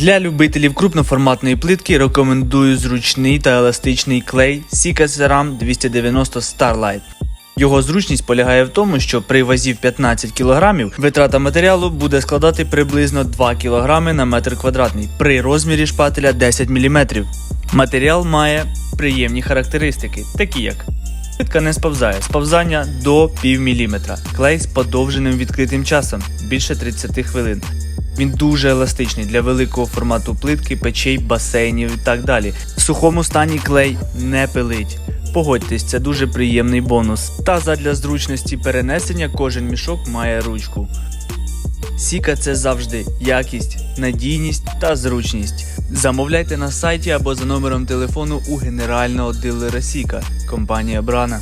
Для любителів крупноформатної плитки рекомендую зручний та еластичний клей Sika Ceram 290 Starlight. Його зручність полягає в тому, що при вазі в 15 кг витрата матеріалу буде складати приблизно 2 кг на метр квадратний при розмірі шпателя 10 мм. Матеріал має приємні характеристики, такі як Плитка не сповзає, сповзання до пів міліметра. Клей з подовженим відкритим часом більше 30 хвилин. Він дуже еластичний для великого формату плитки, печей, басейнів і так далі. В сухому стані клей не пилить. Погодьтесь, це дуже приємний бонус. Та задля зручності перенесення кожен мішок має ручку. Сіка це завжди якість, надійність та зручність. Замовляйте на сайті або за номером телефону у генерального дилера Сіка, компанія Брана.